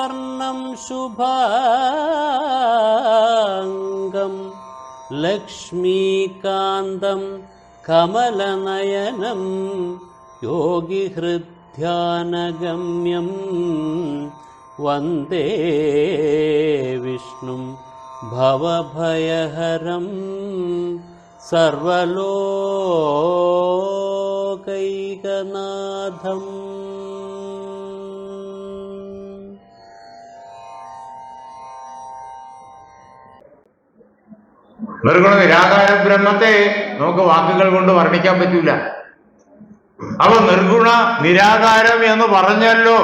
मेघवर्णं शुभाङ्गं लक्ष्मीकान्तं कमलनयनं योगिहृद्ध्यानगम्यं वन्दे विष्णुं भवभयहरं सर्वलोकैकनाथम् നിർഗുണ നിരാകാര ബ്രഹ്മത്തെ നമുക്ക് വാക്കുകൾ കൊണ്ട് വർണിക്കാൻ പറ്റൂല. അപ്പൊ നിർഗുണ നിരാകാരം എന്ന് പറഞ്ഞല്ലോ.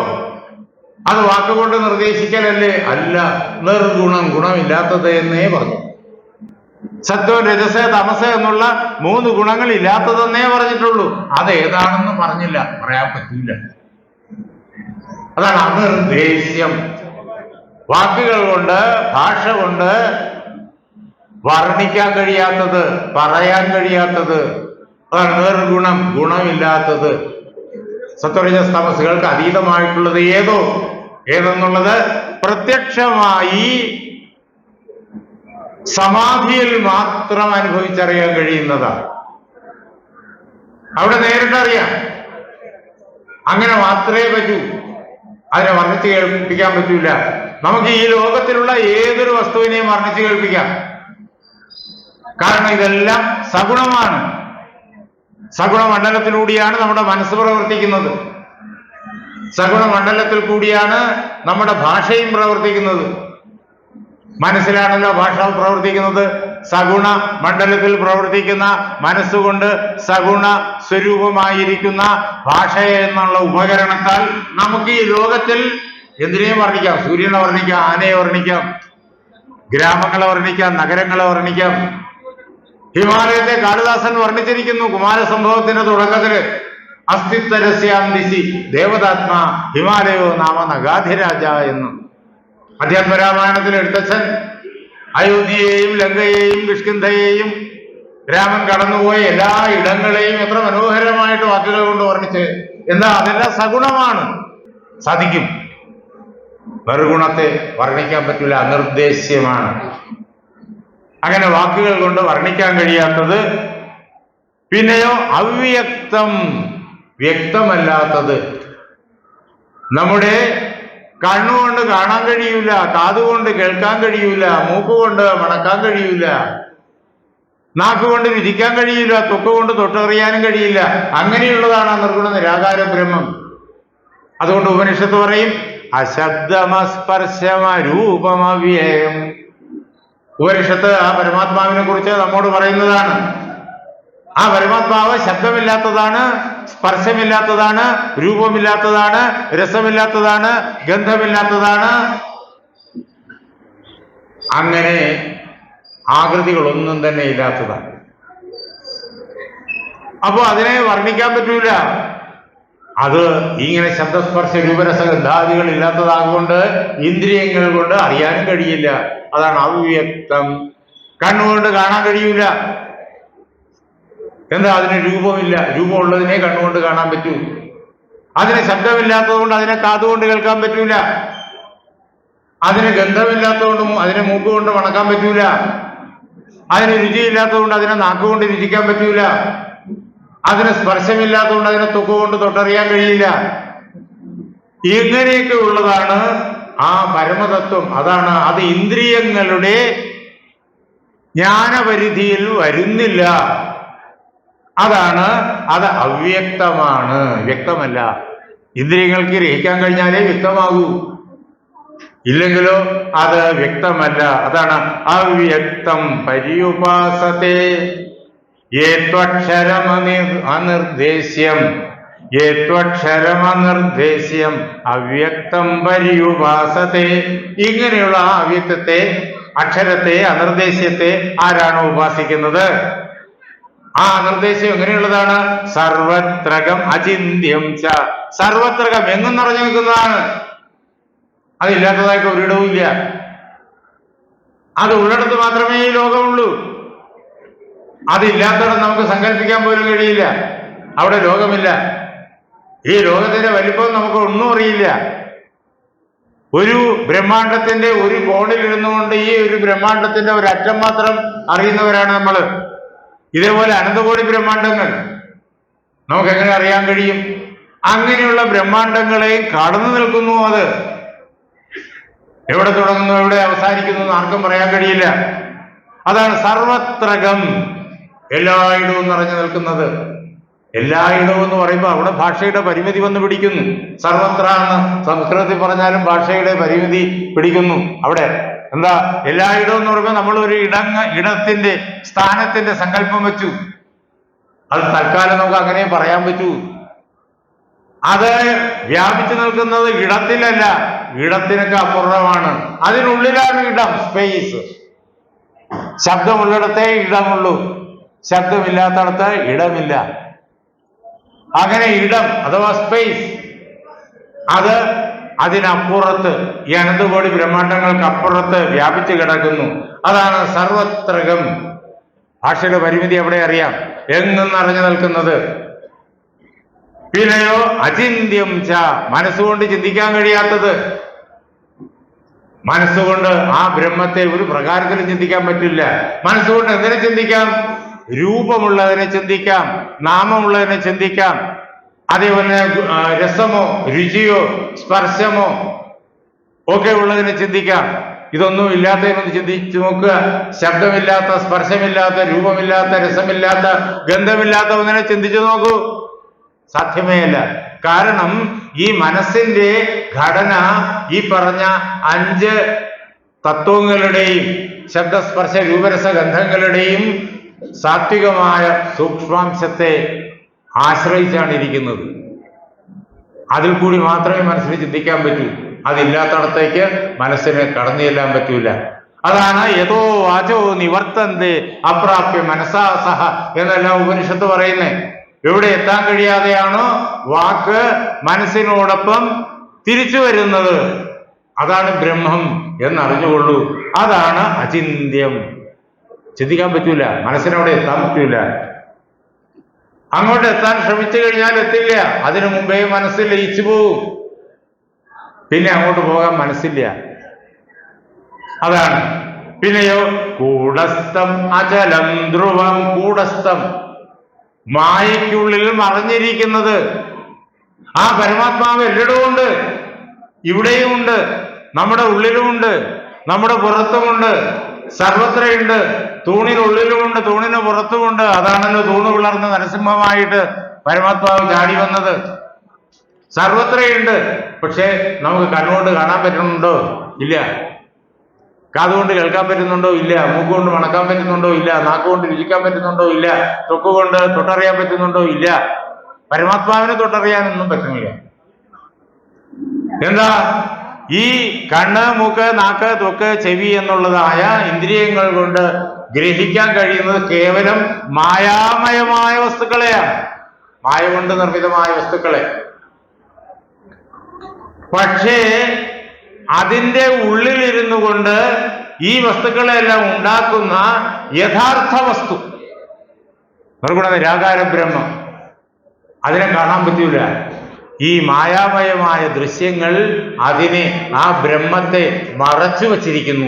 അത് വാക്കുകൊണ്ട് നിർദ്ദേശിക്കലല്ലേ? അല്ല നിർഗുണം ഗുണമില്ലാത്തത് എന്നേ പറഞ്ഞു. സത്വം രജസ തമസ എന്നുള്ള മൂന്ന് ഗുണങ്ങൾ ഇല്ലാത്തതെന്നേ പറഞ്ഞിട്ടുള്ളൂ. അത് ഏതാണെന്ന് പറഞ്ഞില്ല. പറയാൻ പറ്റില്ല അതാണ് അനിർദ്ദേശ്യം വാക്കുകൾ കൊണ്ട് ഭാഷ കൊണ്ട് വർണിക്കാൻ കഴിയാത്തത് പറയാൻ കഴിയാത്തത് അതാണ് നിർഗുണം ഗുണമില്ലാത്തത്. സത്വരജസ് തമസുകൾക്ക് അതീതമായിട്ടുള്ളത് ഏതോ? ഏതെന്നുള്ളത് പ്രത്യക്ഷമായി സമാധിയിൽ മാത്രം അനുഭവിച്ചറിയാൻ കഴിയുന്നതാണ്. അവിടെ നേരിട്ടറിയാം അങ്ങനെ മാത്രമേ പറ്റൂ. അതിനെ വർണിച്ച് കേൾപ്പിക്കാൻ പറ്റൂല. നമുക്ക് ഈ ലോകത്തിലുള്ള ഏതൊരു വസ്തുവിനെയും വർണിച്ച് കേൾപ്പിക്കാം. കാരണം ഇതെല്ലാം സഗുണമാണ്. സഗുണ മണ്ഡലത്തിലൂടെയാണ് നമ്മുടെ മനസ്സ് പ്രവർത്തിക്കുന്നത്. സഗുണ മണ്ഡലത്തിൽ കൂടിയാണ് നമ്മുടെ ഭാഷയും പ്രവർത്തിക്കുന്നത്. മനസ്സിലാണല്ലോ ഭാഷ പ്രവർത്തിക്കുന്നത്. സഗുണ മണ്ഡലത്തിൽ പ്രവർത്തിക്കുന്ന മനസ്സുകൊണ്ട് സഗുണ സ്വരൂപമായിരിക്കുന്ന ഭാഷ എന്നുള്ള ഉപകരണത്താൽ നമുക്ക് ഈ ലോകത്തിൽ എന്തിനേയും വർണിക്കാം? സൂര്യനെ വർണിക്കാം ആനയെ വർണിക്കാം ഗ്രാമങ്ങളെ വർണിക്കാം നഗരങ്ങളെ വർണിക്കാം. ഹിമാലയത്തെ കാളിദാസൻ വർണിച്ചിരിക്കുന്നു കുമാരസംഭവത്തിന്റെ തുടക്കത്തിൽ. അസ്ഥിത്തരസ്യാം ദിശി ദേവതാത്മാ ഹിമാലയോ നാമ നഗാധിരാജ എന്ന്. അധ്യാത്മരാമായണത്തിൽ എഴുത്തച്ഛൻ അയോധ്യയെയും ലങ്കയെയും കിഷ്കിന്ധയെയും രാമൻ കടന്നുപോയ എല്ലാ ഇടങ്ങളെയും എത്ര മനോഹരമായിട്ട് വാക്കുകൾ കൊണ്ട് വർണിച്ച് എന്താ അതെല്ലാം സഗുണമാണ് സാധിക്കും. നിർഗുണത്തെ വർണിക്കാൻ പറ്റില്ല അനിർദ്ദേശ്യമാണ് അങ്ങനെ വാക്കുകൾ കൊണ്ട് വർണിക്കാൻ കഴിയാത്തത്. പിന്നെയോ അവ്യക്തം. വ്യക്തമല്ലാത്തത്. നമ്മുടെ കണ്ണുകൊണ്ട് കാണാൻ കഴിയൂല കാതുകൊണ്ട് കേൾക്കാൻ കഴിയൂല മൂക്കുകൊണ്ട് മണക്കാൻ കഴിയൂല നാക്കുകൊണ്ട് രുചിക്കാൻ കഴിയില്ല തൊക്ക് കൊണ്ട് തൊട്ടറിയാനും കഴിയില്ല. അങ്ങനെയുള്ളതാണ് നിർഗുണ നിരാകാര ബ്രഹ്മം. അതുകൊണ്ട് ഉപനിഷത്ത് പറയും അശബ്ദമസ്പർശമരൂപമവ്യയം. ഉപനിഷത്ത് ആ പരമാത്മാവിനെ കുറിച്ച് നമ്മോട് പറയുന്നതാണ്. ആ പരമാത്മാവ് ശബ്ദമില്ലാത്തതാണ് സ്പർശമില്ലാത്തതാണ് രൂപമില്ലാത്തതാണ് രസമില്ലാത്തതാണ് ഗന്ധമില്ലാത്തതാണ്. അങ്ങനെ ആകൃതികളൊന്നും തന്നെ ഇല്ലാത്തതാണ്. അപ്പോൾ അതിനെ വർണിക്കാൻ പറ്റൂല. അത് ഇങ്ങനെ ശബ്ദസ്പർശ രൂപരസ ഗന്ധാദികൾ ഇല്ലാത്തതാകൊണ്ട് ഇന്ദ്രിയങ്ങൾ കൊണ്ട് അറിയാനും കഴിയില്ല. അതാണ് അവ്യക്തം. കണ്ണുകൊണ്ട് കാണാൻ കഴിയൂല. എന്താ അതിന് രൂപമില്ല? രൂപമുള്ളതിനെ കണ്ണുകൊണ്ട് കാണാൻ പറ്റൂ. അതിന് ശബ്ദമില്ലാത്തതുകൊണ്ട് അതിനെ കാതുകൊണ്ട് കേൾക്കാൻ പറ്റൂല. അതിന് ഗന്ധമില്ലാത്തതുകൊണ്ടും അതിനെ മൂക്കുകൊണ്ട് മണക്കാൻ പറ്റൂല. അതിന് രുചിയില്ലാത്തതുകൊണ്ട് അതിനെ നാക്കുകൊണ്ട് രുചിക്കാൻ പറ്റൂല. അതിന് സ്പർശമില്ലാത്തതുകൊണ്ട് അതിനെ തൊക്കുകൊണ്ട് തൊട്ടറിയാൻ കഴിയില്ല. ഇങ്ങനെയൊക്കെ ഉള്ളതാണ് ആ പരമതത്വം അതാണ് അത് ഇന്ദ്രിയങ്ങളുടെ ജ്ഞാനപരിധിയിൽ വരുന്നില്ല. അതാണ് അത് അവ്യക്തമാണ്. വ്യക്തമല്ല. ഇന്ദ്രിയങ്ങൾക്ക് ഗ്രഹിക്കാൻ കഴിഞ്ഞാലേ വ്യക്തമാകൂ. ഇല്ലെങ്കിലോ അത് വ്യക്തമല്ല. അതാണ് അവ്യക്തം. പര്യുപാസത്തെ ഏത്വക്ഷരം അനിർദ്ദേശ്യം. ഏത്വക്ഷരമനിർദ്ദേശ്യം അവ്യക്തം പര്യുപാസത്തെ. ഇങ്ങനെയുള്ള ആ അവ്യക്തത്തെ അക്ഷരത്തെ അനിർദ്ദേശ്യത്തെ ആരാണ് ഉപാസിക്കുന്നത്? ആ അനിർദ്ദേശ്യം എങ്ങനെയുള്ളതാണ്? സർവത്രകം അചിന്യം ച. സർവത്രകം എങ്ങും നിറഞ്ഞു നിൽക്കുന്നതാണ്? അതില്ലാത്തതായിട്ട് ഒരിടവും ഇല്ല. അത് ഉള്ളിടത്ത് മാത്രമേ ഈ ലോകമുള്ളൂ. അതില്ലാത്തടം നമുക്ക് സങ്കല്പിക്കാൻ പോലും കഴിയില്ല. അവിടെ ലോകമില്ല. ഈ ലോകത്തിന്റെ വലിപ്പം നമുക്ക് ഒന്നും അറിയില്ല. ഒരു ബ്രഹ്മാണ്ടത്തിന്റെ ഒരു കോണിൽ ഇരുന്നുകൊണ്ട് ഈ ഒരു ബ്രഹ്മാണ്ടത്തിന്റെ ഒരു അറ്റം മാത്രം അറിയുന്നവരാണ് നമ്മൾ ഇതേപോലെ അനന്തകോടി ബ്രഹ്മാണ്ടങ്ങൾ. നമുക്ക് എങ്ങനെ അറിയാൻ കഴിയും? അങ്ങനെയുള്ള ബ്രഹ്മാണ്ടങ്ങളെയും കടന്നു നിൽക്കുന്നു അത്. എവിടെ തുടങ്ങുന്നു എവിടെ അവസാനിക്കുന്നു എന്ന് ആർക്കും പറയാൻ കഴിയില്ല. അതാണ് സർവത്രകം എല്ലായിടവും നിറഞ്ഞു നിൽക്കുന്നത്. എല്ലായിടവും എന്ന് പറയുമ്പോൾ അവിടെ ഭാഷയുടെ പരിമിതി വന്ന് പിടിക്കുന്നു. സർവത്ര എന്ന് സംസ്കൃതത്തിൽ പറഞ്ഞാലും ഭാഷയുടെ പരിമിതി പിടിക്കുന്നു. അവിടെ എന്താ? എല്ലായിടവും എന്ന് പറയുമ്പോൾ നമ്മൾ ഒരു ഇടങ്ങ ഇടത്തിന്റെ സ്ഥാനത്തിന്റെ സങ്കല്പം വെച്ചു. അത് തൽക്കാലം നമുക്ക് അങ്ങനെ പറയാൻ പറ്റൂ. അത് വ്യാപിച്ചു നിൽക്കുന്നത് ഇടത്തിലല്ല ഇടത്തിനൊക്കെ അപൂർണമാണ് അതിനുള്ളിലാണ് ഇടം സ്പേസ് ശബ്ദമുള്ളിടത്തേ ഇടമുള്ളൂ. ശബ്ദമില്ലാത്തടത്ത് ഇടമില്ല. അങ്ങനെ ഇടം അഥവാ സ്പേസ് അത് അതിനപ്പുറത്ത് ഈ അനന്തകോടി ബ്രഹ്മാണ്ടങ്ങൾക്ക് അപ്പുറത്ത് വ്യാപിച്ചു കിടക്കുന്നു. അതാണ് സർവത്രകം ഭാഷയുടെ പരിമിതി എവിടെ അറിയാം? എങ്ങും നിറഞ്ഞു നിൽക്കുന്നത്? പിന്നെയോ അചിന്യം ച മനസ്സുകൊണ്ട് ചിന്തിക്കാൻ കഴിയാത്തത്. മനസ്സുകൊണ്ട് ആ ബ്രഹ്മത്തെ ഒരു പ്രകാരത്തിലും ചിന്തിക്കാൻ പറ്റില്ല. മനസ്സുകൊണ്ട് എന്തിനെ ചിന്തിക്കാം? രൂപമുള്ളതിനെ ചിന്തിക്കാം നാമമുള്ളതിനെ ചിന്തിക്കാം. അതേപോലെ രസമോ രുചിയോ സ്പർശമോ ഒക്കെ ഉള്ളതിനെ ചിന്തിക്കാം. ഇതൊന്നും ഇല്ലാത്തതിനൊന്ന് ചിന്തിച്ചു നോക്കുക. ശബ്ദമില്ലാത്ത സ്പർശമില്ലാത്ത രൂപമില്ലാത്ത രസമില്ലാത്ത ഗന്ധമില്ലാത്ത ഒന്നിനെ ചിന്തിച്ചു നോക്കൂ. സാധ്യമേ അല്ല കാരണം ഈ മനസ്സിന്റെ ഘടന ഈ പറഞ്ഞ അഞ്ച് തത്വങ്ങളുടെയും ശബ്ദസ്പർശ രൂപരസ ഗന്ധങ്ങളുടെയും സാത്വികമായ സൂക്ഷ്മാംശത്തെ ആശ്രയിച്ചാണ് ഇരിക്കുന്നത് അതിൽ കൂടി മാത്രമേ മനസ്സിന് ചിന്തിക്കാൻ പറ്റൂ. അതില്ലാത്തടത്തേക്ക് മനസ്സിന് കടന്നു ചെല്ലാൻ പറ്റൂല. അതാണ് യഥോ വാചോ നിവർത്തന്ത് അപ്രാപ്യ മനസാ സഹ എന്നെല്ലാം ഉപനിഷത്ത് പറയുന്നേ. എവിടെ എത്താൻ കഴിയാതെയാണോ വാക്ക് മനസ്സിനോടൊപ്പം തിരിച്ചു വരുന്നത്. അതാണ് ബ്രഹ്മം എന്നറിഞ്ഞുകൊള്ളൂ. അതാണ് അചിന്യം ചിന്തിക്കാൻ പറ്റൂല. മനസ്സിനവിടെ എത്താൻ പറ്റൂല. അങ്ങോട്ട് എത്താൻ ശ്രമിച്ചു കഴിഞ്ഞാൽ എത്തില്ല അതിനു മുമ്പേ മനസ്സിൽ ലയിച്ചു പോവും. പിന്നെ അങ്ങോട്ട് പോകാൻ മനസ്സില്ല. അതാണ്. പിന്നെയോ കൂടസ്ഥം അചലം ധ്രുവം കൂടസ്ഥം. മായയ്ക്കുള്ളിൽ മറഞ്ഞിരിക്കുന്നത്. ആ പരമാത്മാവ് എല്ലായിടവും ഉണ്ട്. ഇവിടെയും ഉണ്ട്. നമ്മുടെ ഉള്ളിലുമുണ്ട് നമ്മുടെ പുറത്തുമുണ്ട് സർവത്രയുണ്ട്. തൂണിനുള്ളിലുമുണ്ട് തൂണിന് പുറത്തുമുണ്ട്. അതാണല്ലോ തൂണ് പിളർന്ന് നരസിംഹമായിട്ട് പരമാത്മാവ് ചാടി വന്നത്. സർവത്രയുണ്ട്. പക്ഷേ നമുക്ക് കണ്ണുകൊണ്ട് കാണാൻ പറ്റുന്നുണ്ടോ? ഇല്ല. കാതുകൊണ്ട് കേൾക്കാൻ പറ്റുന്നുണ്ടോ? ഇല്ല. മൂക്കുകൊണ്ട് മണക്കാൻ പറ്റുന്നുണ്ടോ? ഇല്ല. നാക്കുകൊണ്ട് രുചിക്കാൻ പറ്റുന്നുണ്ടോ? ഇല്ല. തൊക്കുകൊണ്ട് തൊട്ടറിയാൻ പറ്റുന്നുണ്ടോ? ഇല്ല. പരമാത്മാവിനെ തൊട്ടറിയാനൊന്നും പറ്റുന്നില്ല. എന്താ? ഈ കണ്ണ് മൂക്ക് നാക്ക് തൊക്ക് ചെവി എന്നുള്ളതായ ഇന്ദ്രിയങ്ങൾ കൊണ്ട് ഗ്രഹിക്കാൻ കഴിയുന്നത് കേവലം മായാമയമായ വസ്തുക്കളെയാണ്. മായ കൊണ്ട് നിർമ്മിതമായ വസ്തുക്കളെ. പക്ഷേ അതിന്റെ ഉള്ളിലിരുന്നു കൊണ്ട് ഈ വസ്തുക്കളെല്ലാം ഉണ്ടാക്കുന്ന യഥാർത്ഥ വസ്തു നിർഗുണ നിരാകാര ബ്രഹ്മം അതിനെ കാണാൻ പറ്റൂല. ഈ മായാമയമായ ദൃശ്യങ്ങൾ അതിനെ ആ ബ്രഹ്മത്തെ മറച്ചു വച്ചിരിക്കുന്നു.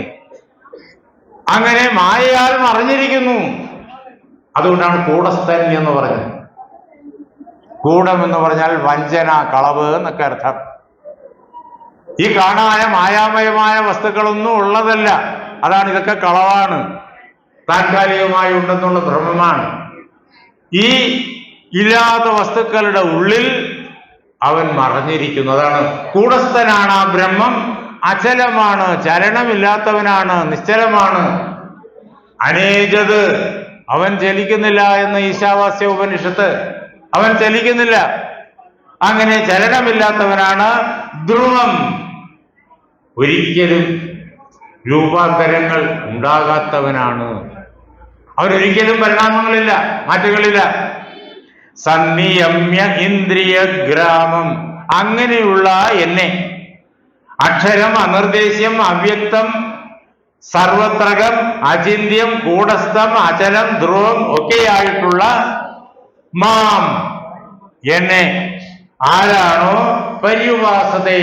അങ്ങനെ മായയാൽ മറിഞ്ഞിരിക്കുന്നു. അതുകൊണ്ടാണ് കൂടസ്ഥൻ എന്ന് പറഞ്ഞത്. കൂടം എന്ന് പറഞ്ഞാൽ വഞ്ചന കളവ് എന്നൊക്കെ അർത്ഥം. ഈ കാണായ മായാമയമായ വസ്തുക്കളൊന്നും ഉള്ളതല്ല. അതാണ് ഇതൊക്കെ കളവാണ്. താൽക്കാലികമായി ഉണ്ടെന്നുള്ള ഭ്രമമാണ്. ഈ ഇല്ലാത്ത വസ്തുക്കളുടെ ഉള്ളിൽ അവൻ മറഞ്ഞിരിക്കുന്നു അതാണ് കൂടസ്ഥനാണ് ആ ബ്രഹ്മം. അചലമാണ്. ചലനമില്ലാത്തവനാണ്. നിശ്ചലമാണ്. അനേജത്. അവൻ ചലിക്കുന്നില്ല എന്ന് ഈശാവാസ്യ ഉപനിഷത്ത്. അവൻ ചലിക്കുന്നില്ല. അങ്ങനെ ചലനമില്ലാത്തവനാണ് ധ്രുവം. ഒരിക്കലും രൂപാന്തരങ്ങൾ ഉണ്ടാകാത്തവനാണ്. അവനൊരിക്കലും പരിണാമങ്ങളില്ല മാറ്റങ്ങളില്ല. സന്നിയമ്യ ഇന്ദ്രിയ ഗ്രാമം അങ്ങനെയുള്ള എന്നെ. അക്ഷരം അനിർദ്ദേശ്യം അവ്യക്തം സർവത്രകം അചിന്യം കൂടസ്ഥം അചലം ധ്രുവം ഒക്കെയായിട്ടുള്ള മാം എന്നെ. ആരാണോ പര്യുപാസത്തെ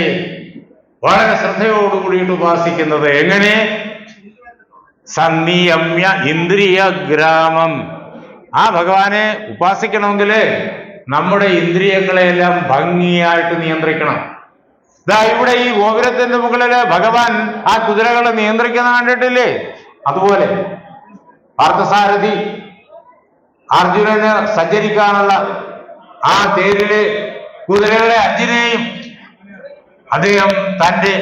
വളരെ ശ്രദ്ധയോടുകൂടിയിട്ട് ഉപാസിക്കുന്നത്. എങ്ങനെ? സന്നിയമ്യ ഇന്ദ്രിയ ഗ്രാമം ആ ഭഗവാനെ ഉപാസിക്കണമെങ്കിൽ നമ്മുടെ ഇന്ദ്രിയങ്ങളെല്ലാം ഭംഗിയായിട്ട് നിയന്ത്രിക്കണം. ഇതാ ഇവിടെ ഈ ഗോപുരത്തിന്റെ മുകളിൽ ഭഗവാൻ ആ കുതിരകളെ നിയന്ത്രിക്കുന്ന കണ്ടിട്ടില്ലേ? അതുപോലെ പാർത്ഥസാരഥി അർജുനന് സഞ്ചരിക്കാനുള്ള ആ തേരിൽ കുതിരകളെ അഞ്ചിനെയും അദ്ദേഹം തന്റെ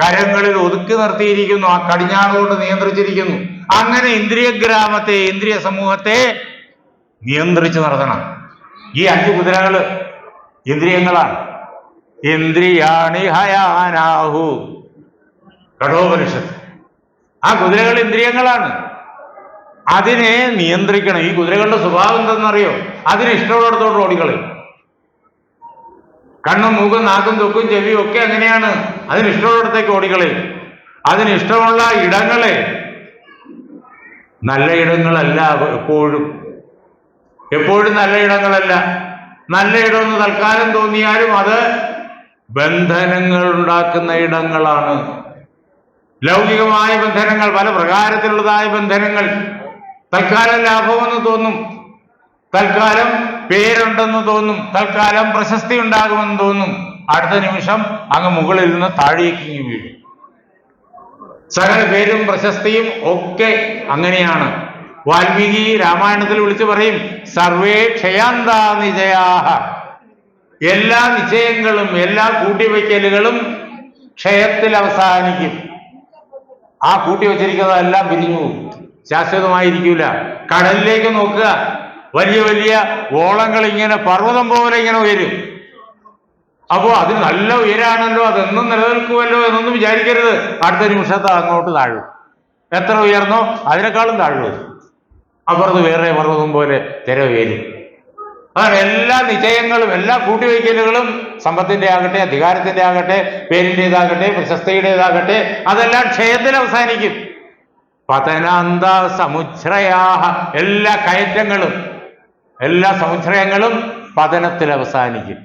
കരങ്ങളിൽ ഒതുക്കി നിർത്തിയിരിക്കുന്നു. ആ കടിഞ്ഞാണുകൊണ്ട് നിയന്ത്രിച്ചിരിക്കുന്നു. അങ്ങനെ ഇന്ദ്രിയഗ്രാമത്തെ ഇന്ദ്രിയ സമൂഹത്തെ നിയന്ത്രിച്ചു നടത്തണം. ഈ അഞ്ച് കുതിരകൾ ഇന്ദ്രിയങ്ങളാണ്. ഇന്ദ്രിയാണി ഹയാനാഹു. കഠോപനിഷത്ത്. ആ കുതിരകൾ ഇന്ദ്രിയങ്ങളാണ്. അതിനെ നിയന്ത്രിക്കണം. ഈ കുതിരകളുടെ സ്വഭാവം എന്തെന്നറിയോ? അതിന് ഇഷ്ടമുള്ളിടത്തോട് ഓടിക്കളയും. കണ്ണും മൂക്കും നാക്കും തൊക്കും ചെവിയും ഒക്കെ അങ്ങനെയാണ്. അതിന് ഇഷ്ടമുള്ളിടത്തേക്ക് ഓടിക്കളയും. അതിന് ഇഷ്ടമുള്ള ഇടങ്ങളെ. നല്ല ഇടങ്ങളല്ല എപ്പോഴും. എപ്പോഴും നല്ല ഇടങ്ങളല്ല. നല്ല തൽക്കാലം തോന്നിയാലും അത് ബന്ധനങ്ങൾ ഉണ്ടാക്കുന്ന ഇടങ്ങളാണ്. ലൗകികമായ ബന്ധനങ്ങൾ പല പ്രകാരത്തിലുള്ളതായ ബന്ധനങ്ങൾ. തൽക്കാലം ലാഭമെന്ന് തോന്നും. തൽക്കാലം പേരുണ്ടെന്ന് തോന്നും. തൽക്കാലം പ്രശസ്തി ഉണ്ടാകുമെന്ന് തോന്നും. അടുത്ത നിമിഷം അങ്ങ് മുകളിൽ നിന്ന് താഴേക്ക് വീഴും. സകല പേരും പ്രശസ്തിയും ഒക്കെ അങ്ങനെയാണ്. വാൽമീകി രാമായണത്തിൽ വിളിച്ചു പറയും സർവേ ക്ഷയാന്താ നിജയാഹ. എല്ലാ നിശ്ചയങ്ങളും എല്ലാ കൂട്ടിവയ്ക്കലുകളും ക്ഷയത്തിൽ അവസാനിക്കും. ആ കൂട്ടി വച്ചിരിക്കുന്നതെല്ലാം പിരിഞ്ഞു ശാശ്വതമായിരിക്കൂല. കടലിലേക്ക് നോക്കുക. വലിയ വലിയ ഓളങ്ങൾ ഇങ്ങനെ പർവതം പോലെ ഇങ്ങനെ ഉയരും. അപ്പോ അത് നല്ല ഉയരാണല്ലോ. അതെന്നും നിലനിൽക്കുമല്ലോ എന്നൊന്നും വിചാരിക്കരുത്. അടുത്ത നിമിഷത്തെ അങ്ങോട്ട് താഴും. എത്ര ഉയർന്നോ അതിനേക്കാളും താഴും അപ്പുറത്ത് വേറെ പർവതം പോലെ തിര ഉയരും അതാണ് എല്ലാ നിശ്ചയങ്ങളും എല്ലാ കൂട്ടിവയ്ക്കലുകളും സമ്പത്തിന്റെ ആകട്ടെ അധികാരത്തിന്റെ ആകട്ടെ പേരിന്റെതാകട്ടെ പ്രശസ്തിയുടേതാകട്ടെ അതെല്ലാം ക്ഷയത്തിൽ അവസാനിക്കും. പതനാന്ത സമുച്ഛ്രയാഹ എല്ലാ കയറ്റങ്ങളും എല്ലാ സമുച്ഛ്രയങ്ങളും പതനത്തിൽ അവസാനിക്കും.